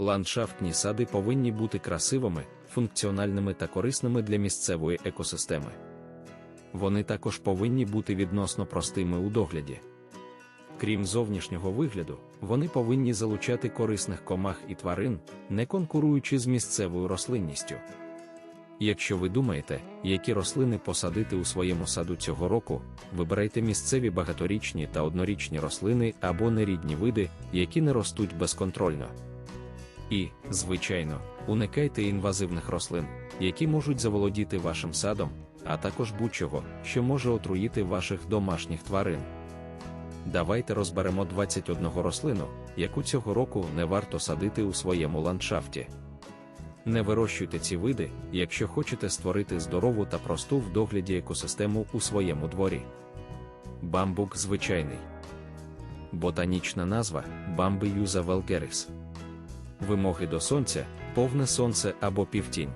Ландшафтні сади повинні бути красивими, функціональними та корисними для місцевої екосистеми. Вони також повинні бути відносно простими у догляді. Крім зовнішнього вигляду, вони повинні залучати корисних комах і тварин, не конкуруючи з місцевою рослинністю. Якщо ви думаєте, які рослини посадити у своєму саду цього року, вибирайте місцеві багаторічні та однорічні рослини або нерідні види, які не ростуть безконтрольно. І, звичайно, уникайте інвазивних рослин, які можуть заволодіти вашим садом, а також будь-чого, що може отруїти ваших домашніх тварин. Давайте розберемо 21 рослину, яку цього року не варто садити у своєму ландшафті. Не вирощуйте ці види, якщо хочете створити здорову та просту в догляді екосистему у своєму дворі. Бамбук звичайний. Ботанічна назва Bambiusa vulgaris. Вимоги до сонця повне сонце або півтінь.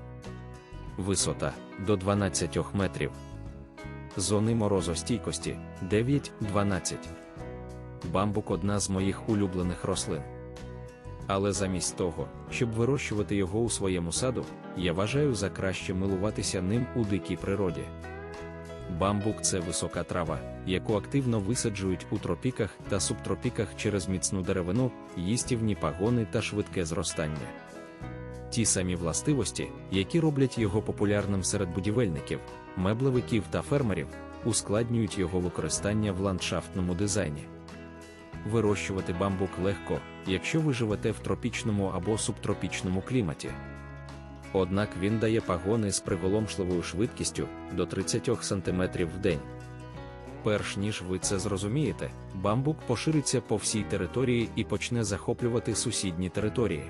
Висота до 12 метрів. Зони морозостійкості 9-12. Бамбук одна з моїх улюблених рослин. Але замість того, щоб вирощувати його у своєму саду, я вважаю за краще милуватися ним у дикій природі. Бамбук це висока трава, яку активно висаджують у тропіках та субтропіках через міцну деревину, їстівні пагони та швидке зростання. Ті самі властивості, які роблять його популярним серед будівельників, меблевиків та фермерів, ускладнюють його використання в ландшафтному дизайні. Вирощувати бамбук легко, якщо ви живете в тропічному або субтропічному кліматі. Однак він дає пагони з приголомшливою швидкістю до 30 см в день. Перш ніж ви це зрозумієте, бамбук пошириться по всій території і почне захоплювати сусідні території.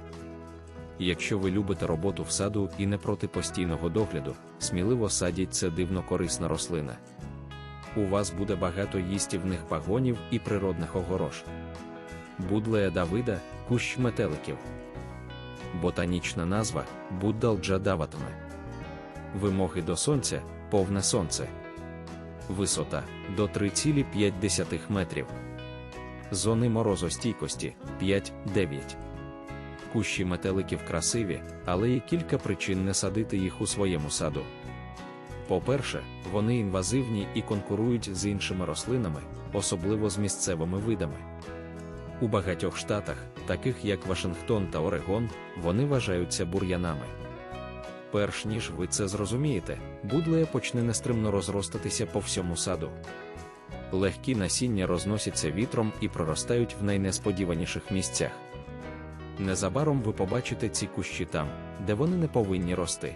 Якщо ви любите роботу в саду і не проти постійного догляду, сміливо садіть це дивно корисна рослина. У вас буде багато їстівних пагонів і природних огорош. Будлея Давида кущ метеликів. Ботанічна назва Буддалджа даватиме. Вимоги до сонця повне сонце. Висота до 3,5 метрів. Зони морозостійкості 5-9. Кущі метеликів красиві, але є кілька причин не садити їх у своєму саду. По-перше, вони інвазивні і конкурують з іншими рослинами, особливо з місцевими видами. У багатьох штатах, таких як Вашингтон та Орегон, вони вважаються бур'янами. Перш ніж ви це зрозумієте, будлея почне нестримно розростатися по всьому саду. Легкі насіння розносяться вітром і проростають в найнесподіваніших місцях. Незабаром ви побачите ці кущі там, де вони не повинні рости.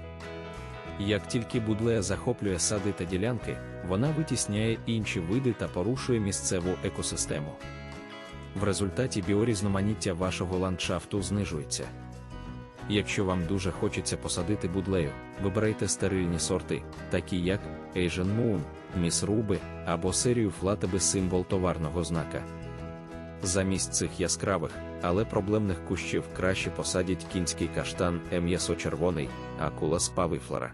Як тільки будлея захоплює сади та ділянки, вона витісняє інші види та порушує місцеву екосистему. В результаті біорізноманіття вашого ландшафту знижується. Якщо вам дуже хочеться посадити будлею, вибирайте стерильні сорти, такі як Asian Moon, Miss Ruby або серію флатеби символ товарного знака. Замість цих яскравих, але проблемних кущів краще посадять кінський каштан м'ясо-червоний, акула спавифлора.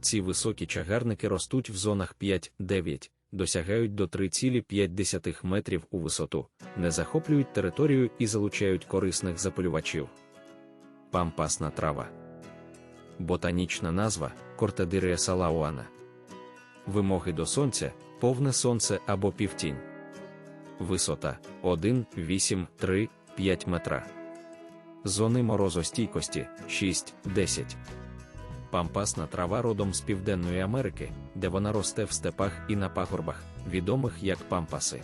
Ці високі чагарники ростуть в зонах 5-9, досягають до 3,5 метрів у висоту, не захоплюють територію і залучають корисних запилювачів. Пампасна трава. Ботанічна назва Кортедирія салауана. Вимоги до сонця повне сонце або півтінь. Висота 1, 8, 3, 5 метра. Зони морозостійкості 6, 10. Пампасна трава родом з Південної Америки, де вона росте в степах і на пагорбах, відомих як пампаси.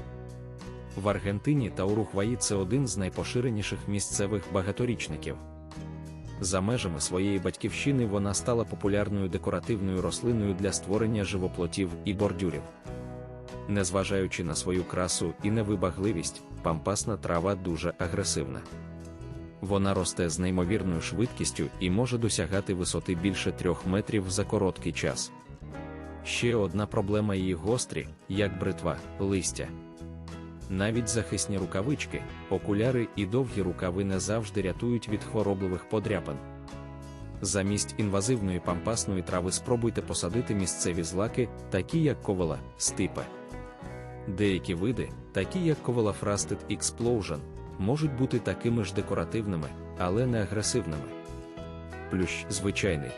В Аргентині та Уругваї це один з найпоширеніших місцевих багаторічників. За межами своєї батьківщини вона стала популярною декоративною рослиною для створення живоплотів і бордюрів. Незважаючи на свою красу і невибагливість, пампасна трава дуже агресивна. Вона росте з неймовірною швидкістю і може досягати висоти більше трьох метрів за короткий час. Ще одна проблема її гострі, як бритва, листя. Навіть захисні рукавички, окуляри і довгі рукави не завжди рятують від хворобливих подряпин. Замість інвазивної пампасної трави спробуйте посадити місцеві злаки, такі як ковала, стипе. Деякі види, такі як ковала Frosted Explosion, можуть бути такими ж декоративними, але не агресивними. Плющ звичайний.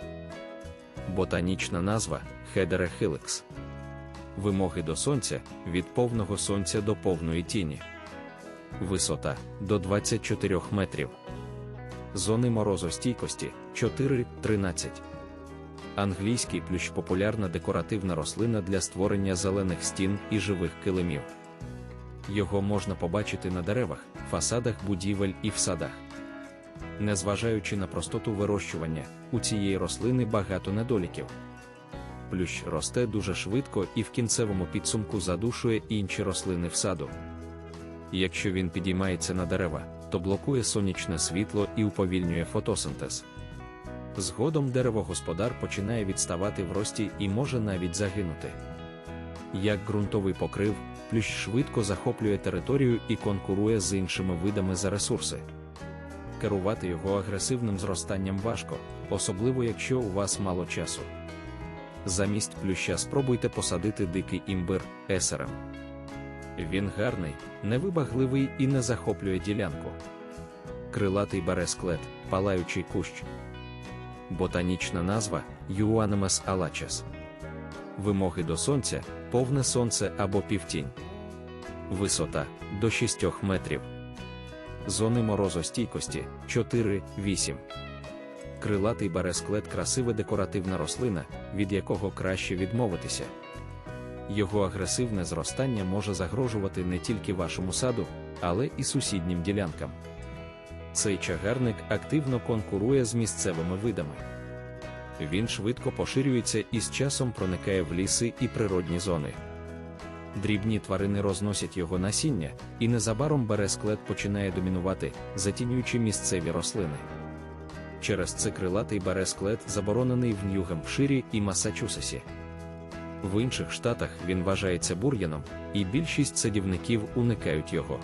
Ботанічна назва Хедера хиликс. Вимоги до сонця від повного сонця до повної тіні. Висота до 24 метрів. Зони морозостійкості 4-13. Англійський плющ популярна декоративна рослина для створення зелених стін і живих килимів. Його можна побачити на деревах, фасадах будівель і в садах. Незважаючи на простоту вирощування, у цієї рослини багато недоліків. Плющ росте дуже швидко і в кінцевому підсумку задушує інші рослини в саду. Якщо він підіймається на дерева, то блокує сонячне світло і уповільнює фотосинтез. Згодом деревогосподар починає відставати в рості і може навіть загинути. Як ґрунтовий покрив, плющ швидко захоплює територію і конкурує з іншими видами за ресурси. Керувати його агресивним зростанням важко, особливо якщо у вас мало часу. Замість плюща спробуйте посадити дикий імбир есерем. Він гарний, невибагливий і не захоплює ділянку. Крилатий бересклет, палаючий кущ. Ботанічна назва Юанемес алачес. Вимоги до сонця повне сонце або півтінь. Висота до 6 метрів. Зони морозостійкості 4-8. Крилатий бересклет красива декоративна рослина, від якого краще відмовитися. Його агресивне зростання може загрожувати не тільки вашому саду, але і сусіднім ділянкам. Цей чагарник активно конкурує з місцевими видами. Він швидко поширюється і з часом проникає в ліси і природні зони. Дрібні тварини розносять його насіння, і незабаром бересклет починає домінувати, затінюючи місцеві рослини. Через це крилатий бересклет заборонений в Нью-Гемпширі і Масачусетсі. В інших штатах він вважається бур'яном, і більшість садівників уникають його.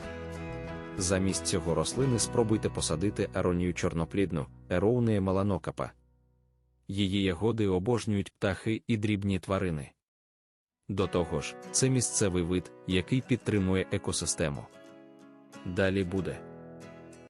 Замість цього рослини спробуйте посадити аронію чорноплідну, ероунея маланокапа. Її ягоди обожнюють птахи і дрібні тварини. До того ж, це місцевий вид, який підтримує екосистему. Далі буде.